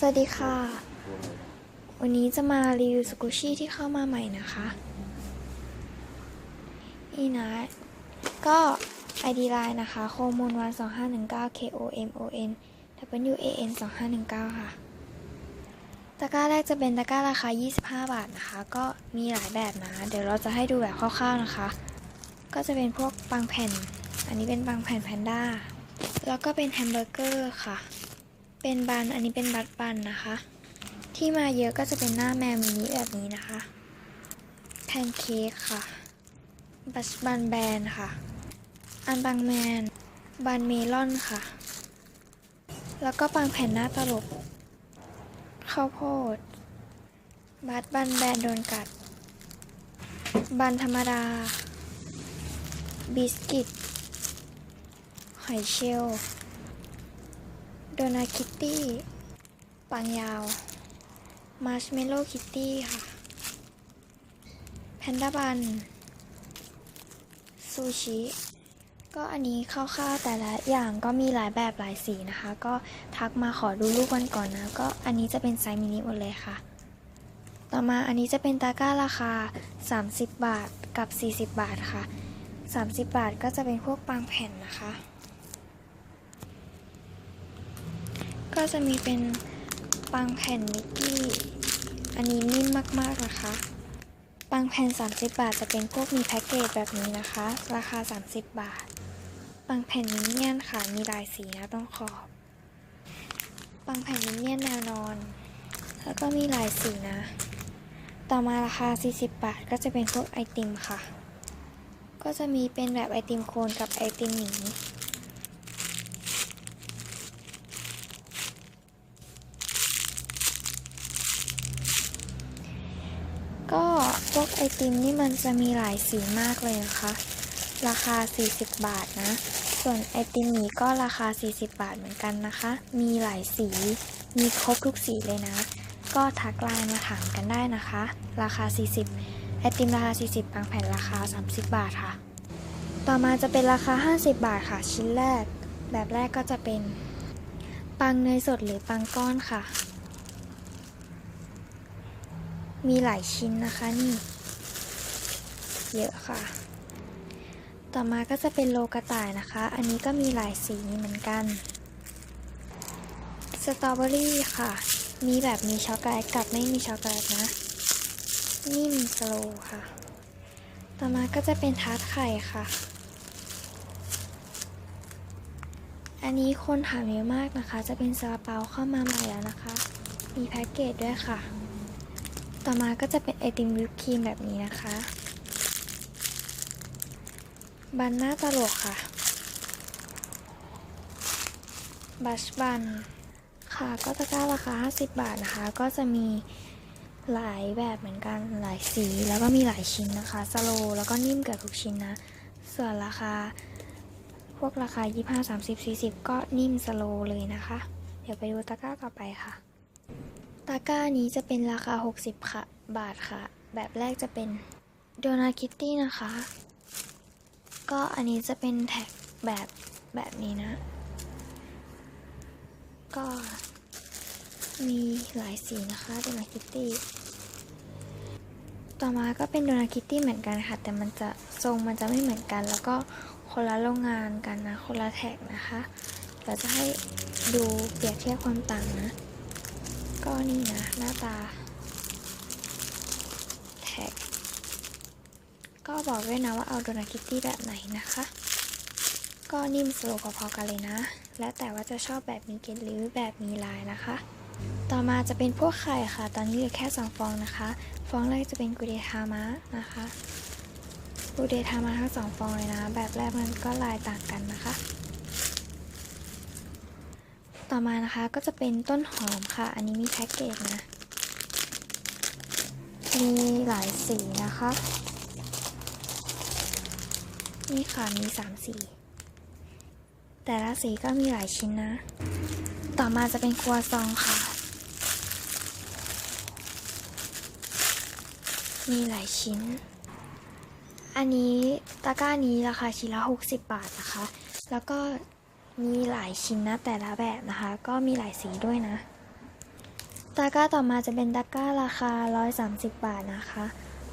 สวัสดีค่ะ วันนี้จะมารีวิวสกูชี่ที่เข้ามาใหม่นะคะ นี่นะ ก็ ID Line นะคะโคมนวัน2519 K O M O N W A N 2519 ค่ะ ตะกร้าแรกจะเป็นตะกร้าราคา 25 บาทนะคะ ก็มีหลายแบบนะ เดี๋ยวเราจะให้ดูแบบคร่าวๆนะคะ ก็จะเป็นพวกปังแผ่น อันนี้เป็นปังแผ่นแพนด้า แล้วก็เป็นแฮมเบอร์เกอร์ค่ะ เป็นบันอันนี้เป็นบัตบันนะคะ ที่มาเยอะก็จะเป็นหน้าแมวมินิแบบนี้นะคะแพนเค้กค่ะ บัชบันแบนค่ะ อันบังแมน บันเมลอนค่ะ แล้วก็ปังแผ่นหน้าตลกข้าวโพด บัตบันแบนโดนกัด บันธรรมดา บิสกิต หอยเชลล์ โดนาคิตตี้ ปังยาว มาร์ชเมลโล่คิตตี้ค่ะ แพนด้าบัน ซูชิ ก็อันนี้คร่าวๆแต่ละอย่างก็มีหลายแบบหลายสีนะคะ ก็ทักมาขอดูรูปกันก่อนนะ ก็อันนี้จะเป็นไซส์มินิหมดเลยค่ะ ต่อมาอันนี้จะเป็นตะกร้าราคา 30 บาทกับ 40 บาทค่ะ 30 บาทก็จะเป็นพวกปังแผ่นนะคะ ก็จะมีเป็นปังแผ่นมิกกี้ อันนี้นิ่มมากๆนะคะ ปังแผ่น 30 บาทจะเป็นพวกมีแพ็กเกจแบบนี้นะคะ ราคา 30 บาท ปังแผ่นมินเนี่ยนค่ะ มีลายสีนะต้องขอบ ปังแผ่นมินเนี่ยนแนวนอน แล้วก็มีลายสีนะ ต่อมาราคา 40 บาท ก็จะเป็นพวกไอติมค่ะ ก็จะมีเป็นแบบไอติมโคนกับไอติมหมี ก็พวกไอติมนี่มันจะมีหลายสีมากเลยนะคะ ราคา 40 บาทนะ ส่วนไอติมหมีก็ราคา 40 บาทเหมือนกันนะคะ มีหลายสี มีครบทุกสีเลยนะ ก็ทักไลน์มาถามกันได้นะคะ ราคา 40 ไอติมราคา 40บางแผ่นราคา 30 บาทค่ะ ต่อมาจะเป็นราคา 50 บาทค่ะ ชิ้นแรก แบบแรกก็จะเป็น ปังเนยสดหรือปังก้อนค่ะ มีหลายชิ้นนะคะนี่ เยอะค่ะ ต่อมาก็จะเป็นโลกระต่ายนะคะ อันนี้ก็มีหลายสีเหมือนกัน สตรอเบอรี่ค่ะ มีแบบมีช็อกโกแลตกับไม่มีช็อกโกแลตนะ นิ่มสโลค่ะ ต่อมาก็จะเป็นทาร์ตไข่ค่ะ อันนี้คนถามเยอะมากนะคะ จะเป็นซาลาเปาเข้ามาใหม่แล้วนะคะ มีแพ็กเกจด้วยค่ะ ต่อมาก็จะเป็นไอติมวิปครีมแบบนี้นะคะ บันหน้าตลกค่ะ บัชบัน ค่ะก็ตะกร้าราคา 50 บาทนะคะ ก็จะมีหลายแบบเหมือนกันหลายสีแล้วก็มีหลายชิ้นนะคะ สโลแล้วก็นิ่มเกือบทุกชิ้นนะ ส่วนราคา พวกราคา 25 30 40 ก็นิ่มสโลเลยนะคะ เดี๋ยวไปดูตะกร้าต่อไปค่ะ ตะกร้านี้จะเป็นราคา 60 ค่ะ บาทค่ะ แบบแรกจะเป็นโดนาคิตตี้นะคะ ก็อันนี้จะเป็นแท็กแบบแบบนี้นะ ก็มีหลายสีนะคะโดนาคิตตี้ ต่อมาก็เป็นโดนาคิตตี้เหมือนกันค่ะ แต่มันจะทรงมันจะไม่เหมือนกัน แล้วก็คนละโรงงานกันนะ คนละแท็กนะคะเดี๋ยวจะให้ดูเปรียบเทียบความต่างนะ ก็นี่นะ หน้าตา แท็ก ก็บอกด้วยนะว่าเอาโดนาคิตตี้แบบไหนนะคะ ก็นิ่มสโลว์พอๆกันเลยนะ แล้วแต่ว่าจะชอบแบบมีเกล็ดหรือแบบมีลายนะคะ ต่อมาจะเป็นพวกไข่ค่ะ ตอนนี้เหลือแค่2ฟองนะคะ ฟองแรกจะเป็นกูเดทามะนะคะกูเดทามะทั้งสองฟองเลยนะ แบบแรกมันก็ลายต่างกันนะคะ ต่อมานะคะก็จะเป็นต้นหอมค่ะ อันนี้มีแพ็กเกจนะ มีหลายสีนะคะ นี่ค่ะมีสามสี แต่ละสีก็มีหลายชิ้นนะ ต่อมาจะเป็นครัวซองค่ะ มีหลายชิ้น อันนี้ตะกร้านี้ราคาชิ้นละ 60 บาทนะคะ แล้วก็ มีหลายชิ้นนะแต่ละแบบนะคะ ก็มีหลายสีด้วยนะ ตะกร้าต่อมาจะเป็นตะกร้าราคา 130 บาทนะคะ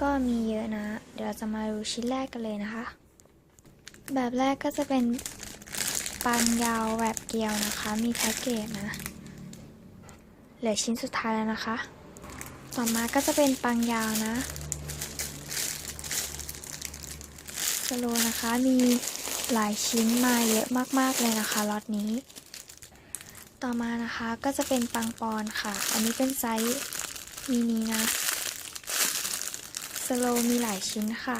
ก็มีเยอะนะ เดี๋ยวเราจะมาดูชิ้นแรกกันเลยนะคะ แบบแรกก็จะเป็นปังยาวแบบเกลียวนะคะ มีแพ็กเกจนะเหลือชิ้นสุดท้ายแล้วนะคะ ต่อมาก็จะเป็นปังยาวนะสโลนะคะ มี หลายชิ้นมาเยอะมากๆเลยนะคะล็อตนี้ ต่อมานะคะก็จะเป็นปังปอนค่ะ อันนี้เป็นไซส์มินินะสโลมีหลายชิ้นค่ะ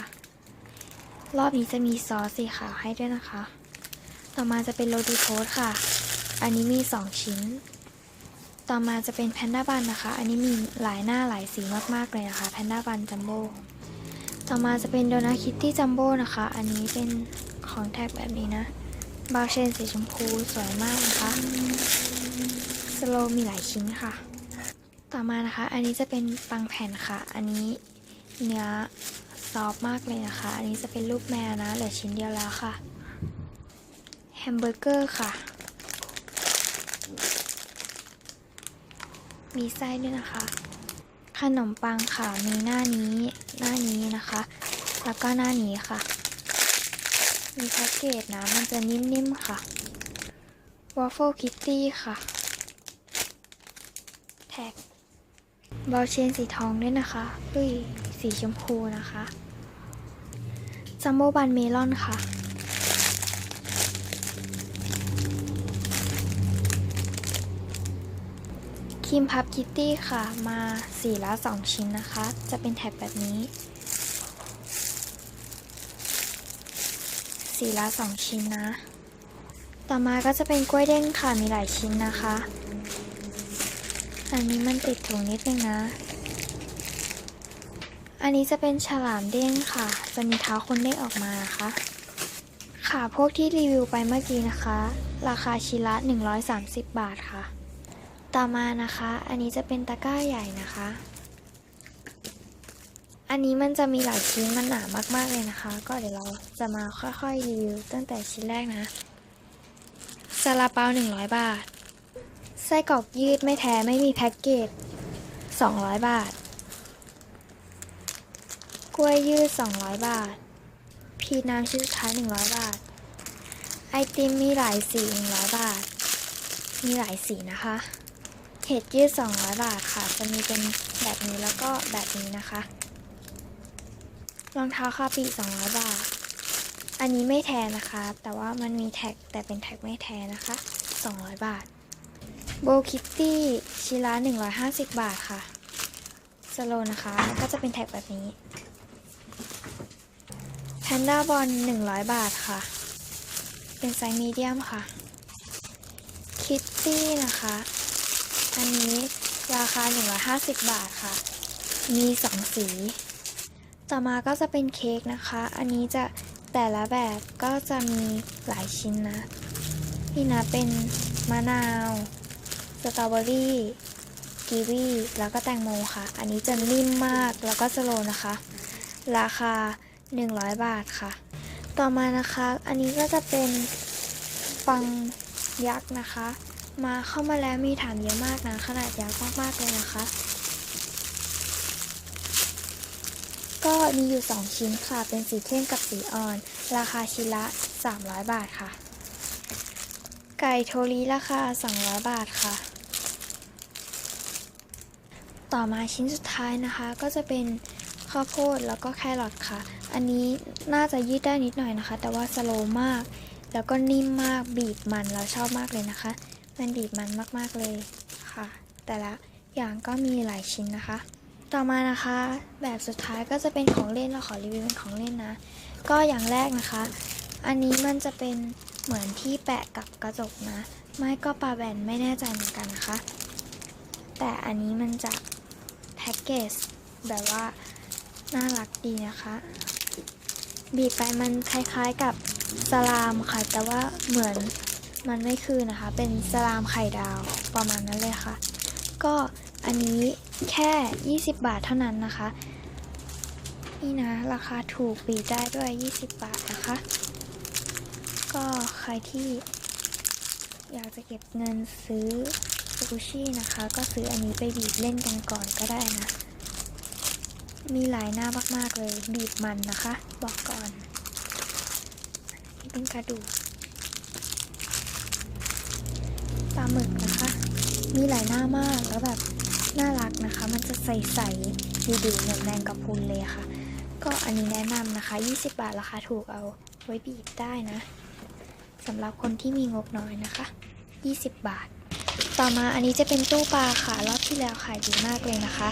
รอบนี้จะมีซอสสีขาวให้ด้วยนะคะ ต่อมาจะเป็นโรตีโทสค่ะ อันนี้มี 2 ชิ้น ต่อมาจะเป็นแพนด้าบันนะคะ อันนี้มีหลายหน้าหลายสีมากๆเลยนะคะแพนด้าบันจัมโบ้ต่อมาจะเป็นโดนาคิตตี้จัมโบ้นะคะ อันนี้เป็น ของแท็กแบบนี้นะ บาวเชนสีชมพูสวยมากนะคะ สโลมีหลายชิ้นค่ะ ต่อมานะคะ อันนี้จะเป็นปังแผ่นค่ะ อันนี้เนื้อซอฟมากเลยนะคะ อันนี้จะเป็นรูปแมวนะ เหลือชิ้นเดียวแล้วค่ะ แฮมเบอร์เกอร์ค่ะ มีไส้ด้วยนะคะ ขนมปังค่ะ มีหน้านี้ หน้านี้นะคะ แล้วก็หน้านี้ค่ะ มีแพ็กเกจนะ มันจะนิ่มๆค่ะวอฟเฟิลคิตตี้ค่ะ แท็กบอลเชนสีทองด้วยนะคะเฮ้ยสีชมพูนะคะจัมโบบันเมลอนค่ะ ครีมพับคิตตี้ค่ะ มาสีละ2ชิ้นนะคะ จะเป็นแท็กแบบนี้ สีละ 2 ชิ้นนะ ต่อมาก็จะเป็นกล้วยเด้งค่ะ มีหลายชิ้นนะคะ อันนี้มันติดถุงนิดนึงนะ อันนี้จะเป็นฉลามเด้งค่ะ จะมีเท้าคนเด้งออกมานะคะ ค่ะพวกที่รีวิวไปเมื่อกี้นะคะ ราคาชิ้นละ 130 บาทค่ะ ต่อมานะคะ อันนี้จะเป็นตะกร้าใหญ่นะคะ อันนี้มันจะมีหลายชิ้นมันหนามากๆเลยนะคะ ก็เดี๋ยวเราจะมาค่อยๆรีวิวตั้งแต่ชิ้นแรกนะซาลาเปา100 บาท ไส้กรอกยืดไม่แท้ไม่มีแพ็กเกจ 200 บาท กล้วยยืด 200 บาท พีน้ำชิ้นสุดท้าย 100 บาท ไอติมมีหลายสี 100 บาท มีหลายสีนะคะ เห็ดยืด 200 บาทค่ะ จะมีเป็นแบบนี้แล้วก็แบบนี้นะคะ รองเท้าคาปี200บาท อันนี้ไม่แท้นะคะ แต่ว่ามันมีแท็กแต่เป็นแท็กไม่แท้นะคะ 200 บาทโบคิตตี้ชิ้นละ150 บาทค่ะสโลนะคะก็จะเป็นแท็กแบบนี้แพนด้าบอล100 บาทค่ะ เป็นไซส์มีเดียมค่ะ คิตตี้นะคะ อันนี้ราคา 150 บาทค่ะ มี 2 สี ต่อมาก็จะเป็นเค้กนะคะ อันนี้จะแต่ละแบบก็จะมีหลายชิ้นนะ นี่นะเป็นมะนาว สตรอเบอรี่ กีวี แล้วก็แตงโมค่ะ อันนี้จะนิ่มมากแล้วก็สโลนะคะ ราคา 100 บาทค่ะ ต่อมานะคะ อันนี้ก็จะเป็นปังยักษ์นะคะ มาเข้ามาแล้วมีถามเยอะมากนะ ขนาดยักษ์มากๆเลยนะคะ ก็มีอยู่ 2 ชิ้นค่ะ เป็นสีเข้มกับสีอ่อน ราคาชิ้นละ 300 บาทค่ะ ไก่โทริราคา 200 บาทค่ะ ต่อมาชิ้นสุดท้ายนะคะ ก็จะเป็นข้าวโพดแล้วก็แครอทค่ะ อันนี้น่าจะยืดได้นิดหน่อยนะคะ แต่ว่าสโลมาก แล้วก็นิ่มมาก บีบมันเราชอบมากเลยนะคะ มันบีบมันมากๆเลยค่ะ แต่ละอย่างก็มีหลายชิ้นนะคะ ต่อมานะคะ แบบสุดท้ายก็จะเป็นของเล่นเราขอรีวิวเป็นของเล่นนะ ก็อย่างแรกนะคะ อันนี้มันจะเป็นเหมือนที่แปะกับกระจกนะ ไม่ก็ปลาแบนไม่แน่ใจเหมือนกันนะคะ แต่อันนี้มันจะแพ็กเกจแบบว่าน่ารักดีนะคะ บีบไปมันคล้ายๆกับสลามค่ะ แต่ว่าเหมือนมันไม่คือนะคะ เป็นสลามไข่ดาวประมาณนั้นเลยค่ะ ก็ อันนี้แค่ 20 บาทเท่านั้นนะคะ นี่นะ ราคาถูกบีได้ด้วย 20 บาทนะคะ ก็ใครที่ อยากจะเก็บเงินซื้อกุชี่นะคะ ก็ซื้ออันนี้ไปบีบเล่นกันก่อนก็ได้นะ มีหลายหน้ามากๆเลยบีบมันนะคะ บอกก่อนนี่เป็นกระดูกปลาหมึกนะคะ มีหลายหน้ามากแล้วแบบ น่ารักนะคะ มันจะใสๆดูๆเหมือนแมงกะพรุนเลยค่ะ ก็อันนี้แนะนำนะคะ 20 บาทราคาถูกเอาไว้บีบได้นะสำหรับคนที่มีงบน้อยนะคะ 20 บาท ต่อมาอันนี้จะเป็นตู้ปลาค่ะ รอบที่แล้วขายดีมากเลยนะคะ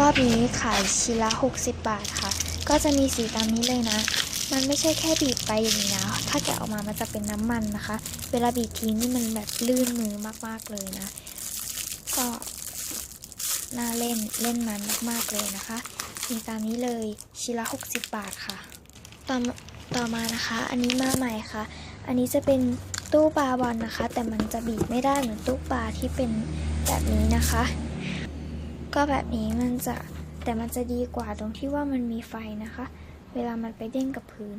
รอบนี้ขายชิ้นละ 60 บาทค่ะ ก็จะมีสีตามนี้เลยนะมันไม่ใช่แค่บีบไปอย่างนี้นะ ถ้าแกะออกมามันจะเป็นน้ำมันนะคะ เวลาบีบทีนี่มันแบบลื่นมือมากๆเลยนะ ก็ น่าเล่นเล่นมันมากๆเลยนะคะมีตามนี้เลยชิ้นละ 60 บาทค่ะ ต่อต่อมานะคะ อันนี้มาใหม่ค่ะ อันนี้จะเป็นตู้ปลาบอลนะคะ แต่มันจะบีบไม่ได้เหมือนตู้ปลาที่เป็นแบบนี้นะคะ ก็แบบนี้มันจะแต่มันจะดีกว่าตรงที่ว่ามันมีไฟนะคะ เวลามันไปเด้งกับพื้น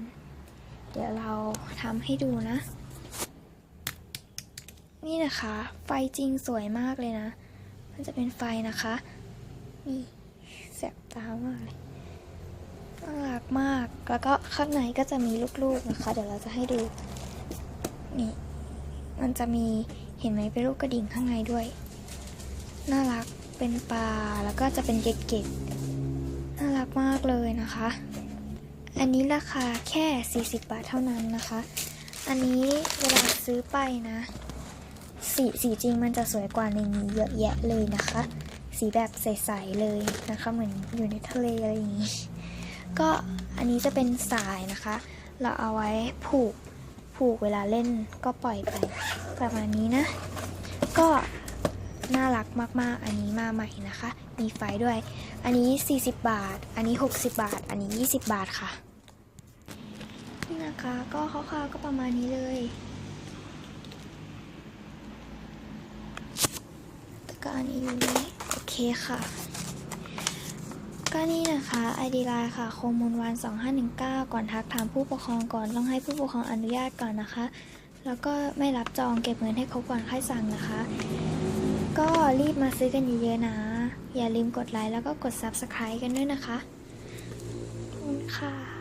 เดี๋ยวเราทำให้ดูนะ นี่นะคะ ไฟจริงสวยมากเลยนะ มันจะเป็นไฟนะคะนี่แสบตามากเลยน่ารักมาก แล้วก็ข้างในก็จะมีลูกๆนะคะ เดี๋ยวเราจะให้ดูนี่มันจะมีเห็นไหมเป็นลูกกระดิ่งข้างในด้วย น่ารักเป็นปลาแล้วก็จะเป็นเก็ดๆน่ารักมากเลยนะคะ อันนี้ราคาแค่ 40 บาทเท่านั้นนะคะ อันนี้เวลาซื้อไปนะ สีสีจริงมันจะสวยกว่าในนี้เยอะแยะเลยนะคะ สีแบบใสๆเลยนะคะ เหมือนอยู่ในทะเลอะไรอย่างนี้ ก็อันนี้จะเป็นสายนะคะ เราเอาไว้ผูกผูกเวลาเล่นก็ปล่อยไปประมาณนี้นะ ก็น่ารักมากๆ อันนี้มาใหม่นะคะ มีไฟด้วย อันนี้ 40 บาท อันนี้ 60 บาท อันนี้ 20 บาทค่ะ นี่นะคะ ก็คร่าวๆก็ประมาณนี้เลยตะ การนี้อยู่นี่โอเคค่ะ ก็นี่นะคะ ID Line ค่ะโคมูลวัน 2519 ก่อนทักถามผู้ปกครองก่อนต้องให้ผู้ปกครองอนุญาตก่อนนะคะ แล้วก็ไม่รับจองเก็บเงินให้เขาก่อนค่อยสั่งนะคะ ก็รีบมาซื้อกันเยอะๆนะ อย่าลืมกดไลค์แล้วก็กด Subscribe กันด้วยนะคะขอบคุณค่ะ